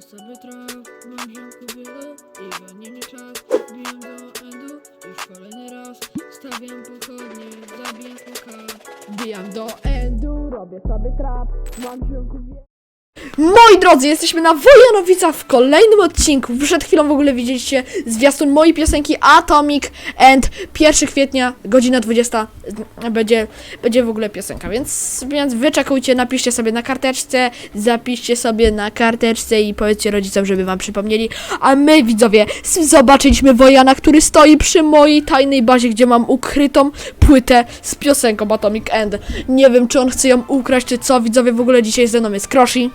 Sobie traf, mam ziomku wiele i goni mnie czas. Biję do endu, już kolejny raz. Stawiam pochodnie, zabijam smoka. Bijam do endu, robię sobie trap, mam ziomku wiele. Moi drodzy, jesteśmy na Wojanowicach w kolejnym odcinku. Przed chwilą w ogóle widzieliście zwiastun mojej piosenki Atomic and 1 kwietnia, godzina 20 będzie, będzie w ogóle piosenka, więc, więc wyczekujcie, napiszcie sobie na karteczce, zapiszcie sobie na karteczce i powiedzcie rodzicom, żeby wam przypomnieli. A my, widzowie, zobaczyliśmy Wojana, który stoi przy mojej tajnej bazie, gdzie mam ukrytą płytę z piosenką Atomic End. Nie wiem, czy on chce ją ukraść, czy co. Widzowie, w ogóle dzisiaj ze mną jest Kroshi.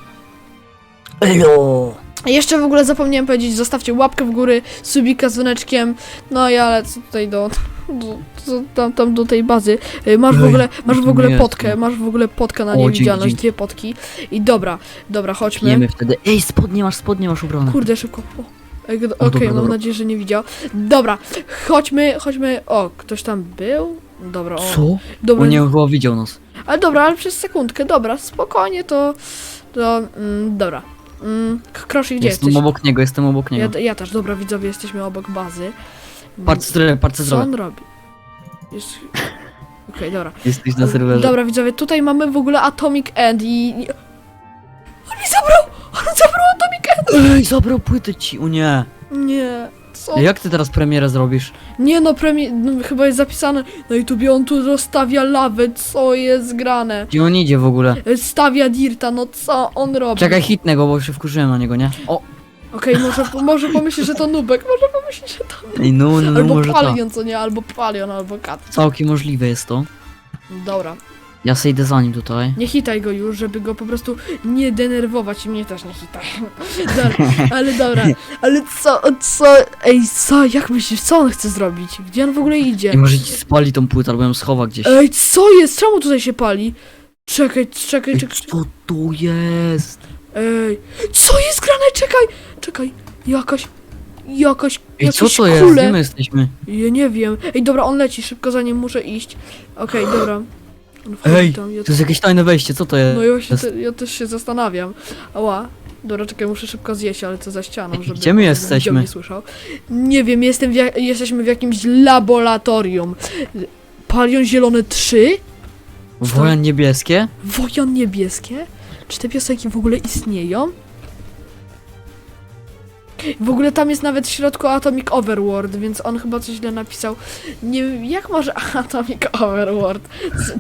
Elo! Jeszcze w ogóle zapomniałem powiedzieć, zostawcie łapkę w górę, subika z dzwoneczkiem, no i ale co tutaj do, do, do tam, tam do tej bazy. Y, Masz w ogóle, masz w ogóle potkę, masz w ogóle potkę na niewidzialność, dwie potki. I dobra, dobra, chodźmy. Jemy wtedy. Ej, spodnie masz, spodnie masz ubrane. Kurde, szybko. Okej, dobra, mam nadzieję, że nie widział. Dobra, chodźmy, chodźmy. O, ktoś tam był? Dobra, o. Co? Dobra, On nie chyba widział nas. Ale dobra, ale przez sekundkę, dobra, spokojnie, to. To. Mm, dobra. Mm, Kroszy, gdzie jestem jesteś? obok niego, jestem obok niego. Ja, ja też, dobra, widzowie, jesteśmy obok bazy. Patrz co patrz co Co zrobię. on robi? Jest... Okej, dobra. Jesteś na serwerze. Dobra, widzowie, tutaj mamy w ogóle Atomic End i... i- On mi zabrał! On zabrał Atomic End! Ej, zabrał płytę ci, o nie. Nie, co? Jak ty teraz premierę zrobisz? Nie no, premie... No, chyba jest zapisane na YouTubie, on tu rozstawia lawę, co jest grane? Gdzie on idzie w ogóle? Stawia dirta, no co on robi? Czekaj, hitnę go, bo się wkurzyłem na niego, nie? O! Okej, może, może pomyśli, że to Nubek, może pomyśli, że to... Ej, no, no, no Albo może. Palion, co nie, albo Palion, albo Kat. Całkiem możliwe jest to. Dobra. Ja sobie idę za nim tutaj. Nie hitaj go już, żeby go po prostu nie denerwować i mnie też nie hitaj. Dobra, ale dobra, ale co, co, ej, co, jak myślisz, co on chce zrobić? Gdzie on w ogóle idzie? I może ci spali tą płytę, albo ją schowa gdzieś. Ej, co jest? Czemu tutaj się pali? Czekaj, czekaj, Ej, czekaj. co tu jest? Ej, co jest grane? Czekaj, czekaj, jakaś, jakaś, Ej, jakieś co to jest? kule. Gdzie my jesteśmy? Ja nie wiem. Ej, dobra, on leci, szybko za nim muszę iść. Okej, dobra. On wchodzi Ej, tam, ja to jest jakieś tajne wejście, co to jest? No ja, się jest- te, ja też się zastanawiam. Ała. Dobra, czekaj, muszę szybko zjeść, ale to za ścianą, żeby gdzie my jesteśmy? nie słyszał. Nie wiem, jestem w, jesteśmy w jakimś laboratorium. Palion Zielony 3? Wojan niebieskie? Wojan Niebieskie? Czy te piosenki w ogóle istnieją? W ogóle tam jest nawet w środku Atomic Overworld, więc on chyba coś źle napisał. Nie jak może Atomic Overworld?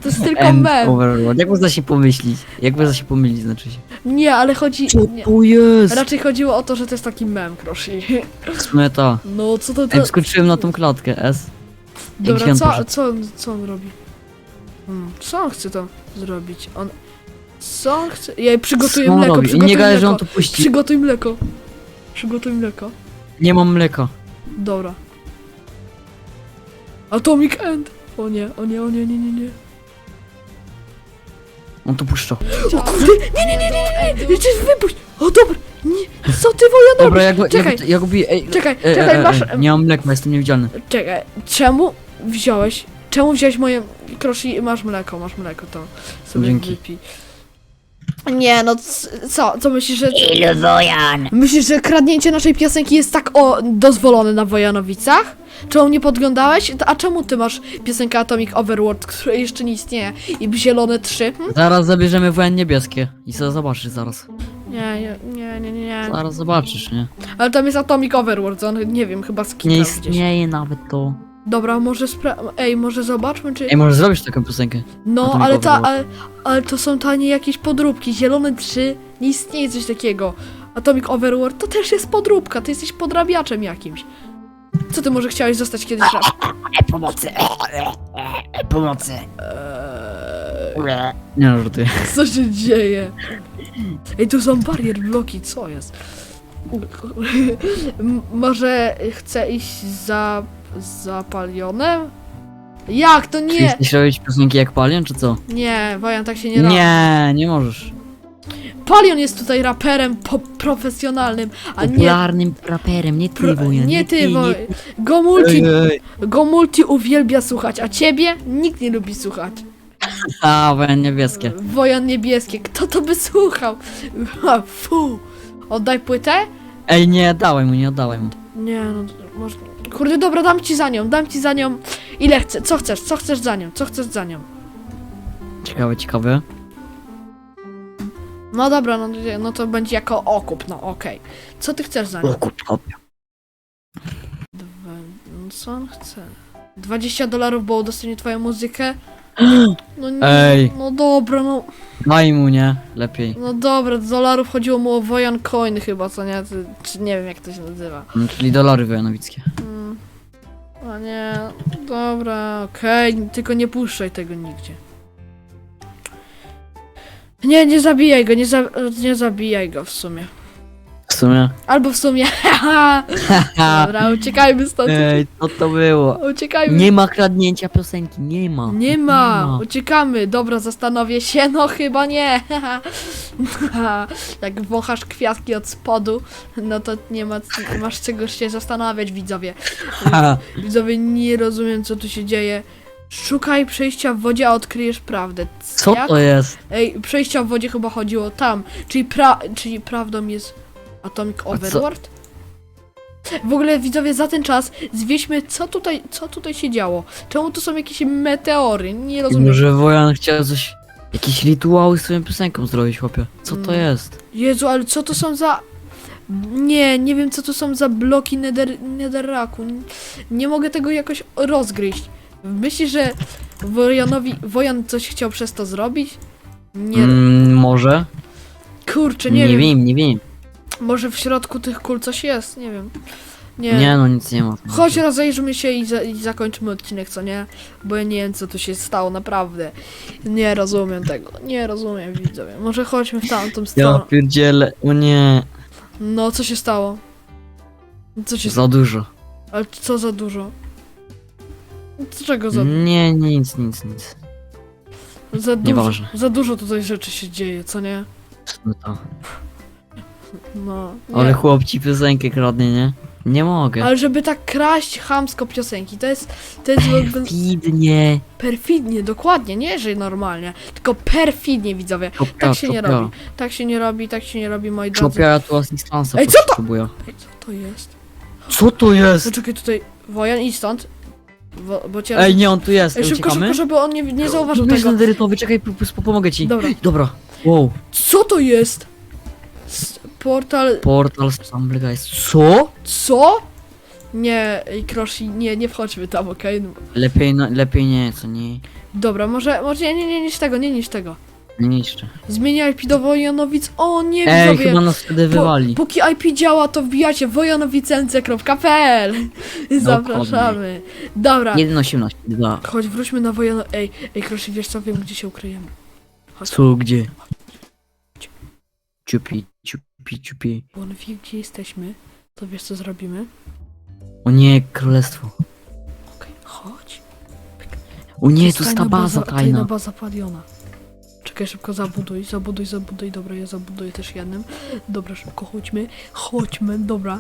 To jest tylko End mem. Overworld. Jak można się pomyślić? Jak można się pomylić, znaczy się. Nie, ale chodzi... Co Nie. tu jest? Raczej chodziło o to, że to jest taki mem, Kroshi. Smeta. No, co to... to... Ej, skoczyłem na tą klatkę, S. Dobra, co, co, on, co on robi? Hmm, co on chce to zrobić? On... Co on chce? Ja przygotuję Co on mleko, robi? I przygotuj nie gadaj, że on mleko. to puści. Przygotuj mleko. Przygotuj mleko. Nie mam mleka. Dobra. Atomic End! O nie, o nie, o nie, nie, nie, nie. On to puszcza. O kurde, nie, nie, nie, nie, nie, nie, jeszcze wypuść! O dobra, nie, co ty wojan Dobra, ja go, ja Czekaj. go, ja go biję. Ej, Czekaj, e, czekaj, e, e, masz... e, nie mam mleka, jestem niewidzialny. Czekaj, czemu wziąłeś, czemu wziąłeś moje kroszy masz mleko, masz mleko, to sobie Dzięki. wypij. Nie, no c- co, co myślisz, że... Ilu wojan? Myślisz, że kradnięcie naszej piosenki jest tak o dozwolone na Wojanowicach? Czemu nie podglądałeś? A czemu ty masz piosenkę Atomic Overworld, która jeszcze nie istnieje i Zielone 3? Hm? Zaraz zabierzemy wojan niebieskie. I co zobaczysz zaraz. Nie, nie, nie, nie, nie. Zaraz zobaczysz, nie? Ale tam jest Atomic Overworld, on nie wiem, chyba skipał Nie gdzieś. istnieje nawet to. Dobra, może spra... Ej, może zobaczmy, czy... Ej, może zrobisz taką piosenkę? No, ale, ta, ale, ale to są tanie jakieś podróbki. Zielone 3, nie istnieje coś takiego. Atomic Overworld to też jest podróbka, ty jesteś podrabiaczem jakimś. Co ty może chciałeś zostać kiedyś raz? Pomocy. Pomocy. Eee, Nie no, żartuję. co się dzieje? Ej, tu są barier bloki, co jest? M- może chcę iść za... za palionem? Jak? To Czy nie! jesteś robić piosenki jak Palion, czy co? Nie, Wojan, tak się nie robi. Nie, nie możesz. Palion jest tutaj raperem po profesjonalnym, a nie Popularnym raperem, nie ty, Pro, Wojan. nie ty, bo nie go multi, go multi uwielbia słuchać, a ciebie nikt nie lubi słuchać. A, wojan niebieskie. Wojan niebieskie, kto to by słuchał? Ha, Fu, Oddaj płytę? Ej, nie oddałem mu, nie oddałem mu. Nie, no to może... Kurde, dobra, dam ci za nią, dam ci za nią. Ile chcesz? Co chcesz? Co chcesz za nią? Co chcesz za nią? Ciekawe, ciekawe. No dobra, no, no to będzie jako okup, no okej. Co ty chcesz za nią? kup, kopia. Dwa, no co on chce? 20 dolarów, bo dostanie twoją muzykę? No nie, Ej. no dobra, no, Daj mu, nie? Lepiej. no dobra, z dolarów chodziło mu o Wojan Coin chyba, co nie? Ty, czy nie wiem jak to się nazywa. No, czyli dolary wojanowickie. Mm. A nie, dobra, okej, tylko nie puszczaj tego nigdzie. Nie, nie zabijaj go, nie, za, nie zabijaj go w sumie. W sumie. Albo w sumie, haha. Dobra, uciekajmy stąd. Ej, co to było? Uciekajmy. Nie ma kradnięcia piosenki, nie ma. Nie ma, uciekamy. Dobra, zastanowię się, no chyba nie. Jak wąchasz kwiatki od spodu, no to nie ma, nie masz czego się zastanawiać, widzowie. Ha, Widzowie, nie rozumiem, co tu się dzieje. Szukaj przejścia w wodzie, a odkryjesz prawdę. co Jak? to jest? Ej, przejścia w wodzie chyba chodziło tam. Czyli, pra czyli prawdą jest Atomic co? W ogóle widzowie, za ten czas zwieśmy, co tutaj, co tutaj się działo. Czemu tu są jakieś meteory? Nie rozumiem. Może Wojan chciał coś... Jakieś rytuały z swoją piosenką zrobić, chłopie. Co to Mm. jest? Jezu, ale co to są za... Nie, nie wiem co to są za bloki nether, netherraku. Nie, nie mogę tego jakoś rozgryźć. Myślisz, że Wojanowi, Wojan coś chciał przez to zrobić? Nie, Mm, może? kurczę, Nie, nie, wiem. wiem, nie wiem. Może w środku tych kul coś jest, nie wiem. Nie. Nie, no nic nie ma. Chodź, rozejrzymy się i, za, i zakończymy odcinek, co nie? Bo ja nie wiem, co tu się stało, naprawdę. Nie rozumiem tego. Nie rozumiem, widzowie. Może chodźmy w tamtą Ja stronę. pierdzielę, o nie. No, co się stało? Co się stało? Za dużo. Ale co za dużo? Czego za, Nie, nic, nic, nic. za dużo? Nieważne. Za dużo tutaj rzeczy się dzieje, co nie? No to. No. Nie. Ale chłop ci piosenkę kradnie, nie? Nie mogę. Ale żeby tak kraść chamsko piosenki, to jest, to jest w ogóle Perfidnie. perfidnie, dokładnie, nie że normalnie, tylko perfidnie widzowie. Czopia, Tak się nie robi. Tak się nie robi, tak się nie robi, moi drodzy. Czopia, ja tu asystansa Ej, co to? potrzebuję. Ej, co to jest? Co to jest? Zaczekaj tutaj, Wojan, idź stąd. Bo, bo cię... Ej, nie, on tu jest. Ej, szybko, uciekamy? szybko, żeby on nie, nie zauważył Weź tego. ten emerytowy, czekaj, po- po- pomogę ci. Dobra. Dobra. Wow. Co to jest? S- Portal... Portal Stumble Guys. Co? Co? Nie, ej, Kroshi, nie, nie wchodźmy tam, okej? No. Lepiej, no, lepiej nie, co nie. Dobra, może, może nie, nie, nie niż tego, nie niż tego. Nie niszczę. Zmieniaj IP do Wojanowic. O nie, Ej, widzowie. chyba nas wtedy wywali. Póki IP działa, to wbijacie wojanowicence.pl Zapraszamy. Dobra, 1.18, 2. chodź, wróćmy na Wojano... Ej, ej, Kroshi, wiesz co, wiem, gdzie się ukryjemy. Co, gdzie? Ciupi, ciupi, ciupi. bo on wie, gdzie jesteśmy. To wiesz, co zrobimy? O nie, królestwo. Okej, chodź. O nie, tu jest ta baza Tajna tajna. baza paliona. Czekaj, szybko zabuduj, zabuduj, zabuduj. Dobra, ja zabuduję też jednym. Dobra, szybko, chodźmy. Chodźmy, dobra.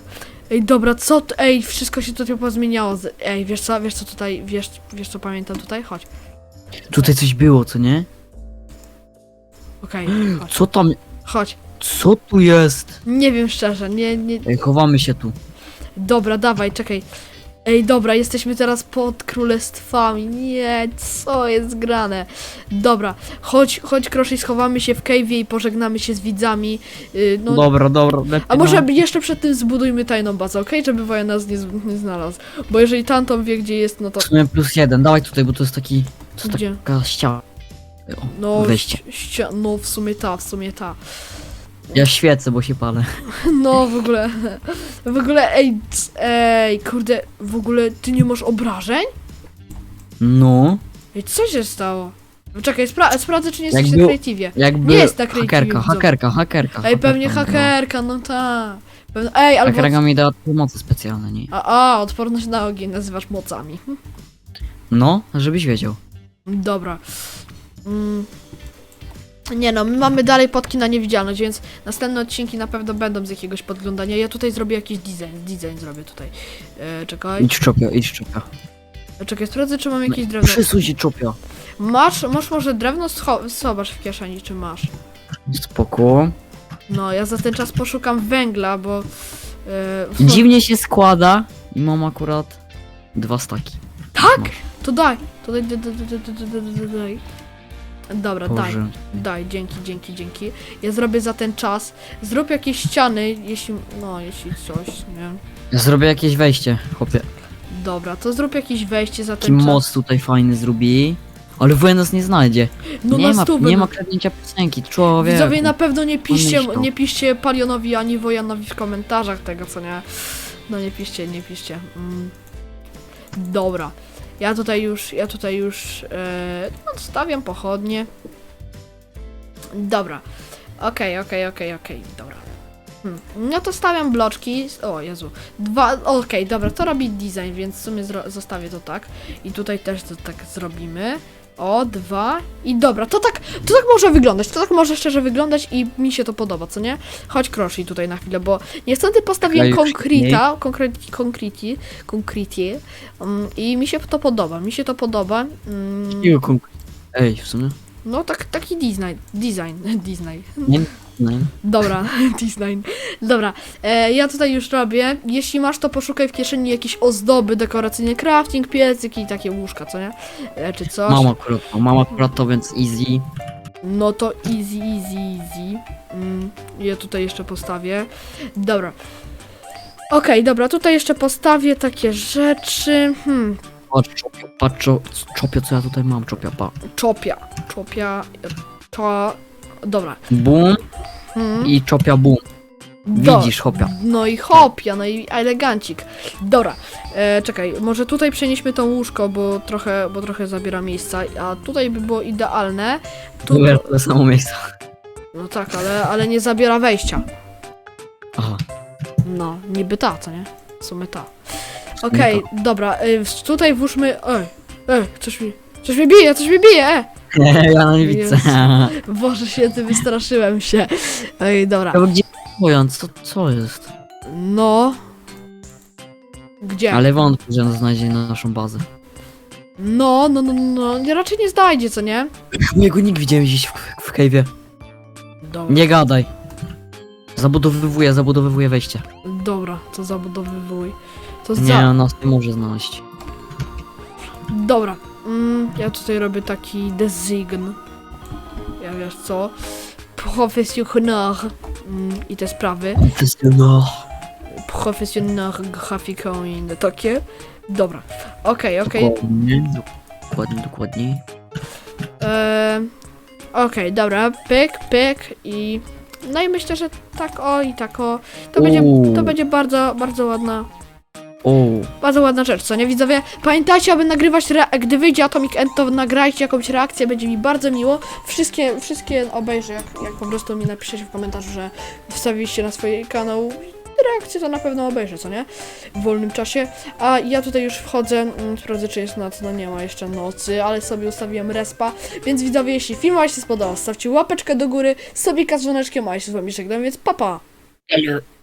Ej, dobra, co t- Ej, wszystko się tutaj pozmieniało. Z- Ej, wiesz co, wiesz co tutaj, wiesz, wiesz co pamiętam tutaj? Chodź. Tutaj coś było, co nie? Okej, chodź. Co tam? Chodź. Co tu jest? Nie wiem szczerze, nie, nie. Ej, chowamy się tu. Dobra, dawaj, czekaj. Ej, dobra, jesteśmy teraz pod królestwami. Nie, co jest grane? Dobra, chodź, chodź, Kroszy, schowamy się w cave'ie i pożegnamy się z widzami. Yy, no, Dobra, dobra. Lepiej, A może no. jeszcze przed tym zbudujmy tajną bazę, okej? Żeby wojen nas nie, z- nie znalazł. Bo jeżeli tamtą wie, gdzie jest, no to... W sumie plus jeden, dawaj tutaj, bo to jest taki... To jest Gdzie? taka ściana. No, wejście. no, w sumie ta, w sumie ta. Ja świecę, bo się palę. No, w ogóle... W ogóle, ej, c- ej, kurde, w ogóle ty nie masz obrażeń? No. Ej, co się stało? Czekaj, spra sprawdzę, czy nie jesteś Jakby- na creative'ie. Jakby... Nie jest na creative, hakerka, widzowie. hakerka, hakerka. Ej, pewnie hakerka, hakerka, no ta. Pewnie, ej, no. albo... Hakerka mi da pomocy specjalne, nie? A, a, odporność na ogień nazywasz mocami. No, żebyś wiedział. Dobra. Mm. Nie no, my mamy dalej podki na niewidzialność, więc następne odcinki na pewno będą z jakiegoś podglądania. Ja tutaj zrobię jakiś design, design zrobię tutaj. E, czekaj, Idź czopio, idź czopio. e, czekaj, sprawdzę czy mam jakieś drewno. Przysuń się czopio. Masz, masz może drewno? Scho- Zobacz w kieszeni, czy masz. Spoko. No, ja za ten czas poszukam węgla, bo... Yy, Dziwnie się składa i mam akurat dwa staki. Tak? Masz. To daj, to daj, daj, daj, daj, daj, daj, daj, daj, daj. Dobra, daj, Boże. daj, dzięki, dzięki, dzięki. Ja zrobię za ten czas, zrób jakieś ściany, jeśli, no, jeśli coś, nie Ja zrobię jakieś wejście, chłopie. Dobra, to zrób jakieś wejście za Taki ten czas. most tutaj fajny zrobili. Ale WN nas nie znajdzie. No nie, na ma, stówę, nie no. ma kradnięcia piosenki, człowiek. Widzowie na pewno nie piszcie, Pomyśl to. nie piszcie Palionowi ani Wojanowi w komentarzach tego, co nie. No nie piszcie, nie piszcie. Mm. Dobra. Ja tutaj już, ja tutaj już e, no, pochodnie. Dobra. Okej, okej, okej, okej, dobra. Hmm. No to stawiam bloczki. O Jezu. Dwa. Okej, dobra, to robi design, więc w sumie zostawię to tak. I tutaj też to tak zrobimy. O, dwa. I dobra, to tak, to tak może wyglądać. To tak może szczerze wyglądać i mi się to podoba, co nie? Chodź Kroshi tutaj na chwilę, bo niestety postawiłem konkreta, konkreti, konkreti, konkreti um, i mi się to podoba, mi się to podoba. Mm, Jakiego konk- Ej, w sumie. no tak, taki design, design, design. Nie, nie. Dobra, design. Dobra, e, ja tutaj już robię. Jeśli masz, to poszukaj w kieszeni jakieś ozdoby dekoracyjne, crafting, piecyki i takie łóżka, co nie? E, czy coś. Mam akurat to, mam akurat to, więc easy. No to easy, easy, easy. Mm, ja tutaj jeszcze postawię. Dobra. Okej, dobra, tutaj jeszcze postawię takie rzeczy. Hmm, Patrz, czopio, patrz, czo- czopio, co ja tutaj mam, czopio, pa. czopia. Czopia. To. Dobra. Boom Hmm. i czopia boom. Do- Widzisz, chopia. No i hopia, no i elegancik. Dobra, e, czekaj, może tutaj przenieśmy to łóżko, bo trochę, bo trochę zabiera miejsca, a tutaj by było idealne. Tu, Tu to samo miejsce. no tak, ale, ale nie zabiera wejścia. Aha. No, niby ta, co nie? W sumie ta. Okej, dobra, y, w- tutaj włóżmy... Ej, ej, coś mi... Coś mi bije, coś mi bije, e! Ja no nie widzę. Boże święty, wystraszyłem się. Ej, dobra. Ja gdzie stojąc, co, co jest? No... Gdzie? Ale wątpię, że on znajdzie naszą bazę. No, no, no, no, nie, raczej nie znajdzie, co nie? Jego nikt widziałem gdzieś w, w cave'ie. Dobra, Nie gadaj. Zabudowywuję, zabudowywuję wejście. dobra, to zabudowywuj. To Nie, za... no, nas nie może znaleźć. Dobra, mm, ja tutaj robię taki design. Ja wiesz co? Profesjonal. Mm, I te sprawy. No. Profesjonal grafiką i inne takie. Dobra, okej, okej. Dokładnie, dokładnie, dokładnie. Eee, Okej, dobra, pyk, pyk i... No i myślę, że tak o i tak o. To będzie, to będzie bardzo, bardzo ładna O, Bardzo ładna rzecz, co nie widzowie? Pamiętajcie, aby nagrywać, gdy wyjdzie Atomic End, to nagrajcie jakąś reakcję, będzie mi bardzo miło. Wszystkie, wszystkie obejrzę, jak, jak po prostu mi napiszecie w komentarzu, że wstawiliście na swój kanał reakcję, to na pewno obejrzę, co nie? W wolnym czasie. A ja tutaj już wchodzę, mm, sprawdzę, czy jest noc, no nie ma jeszcze nocy, ale sobie ustawiłem respa, więc widzowie, jeśli film wam się spodobał, stawcie łapeczkę do góry, sobie z dzwoneczkiem, a ja się z wami żegnam, więc papa! Pa.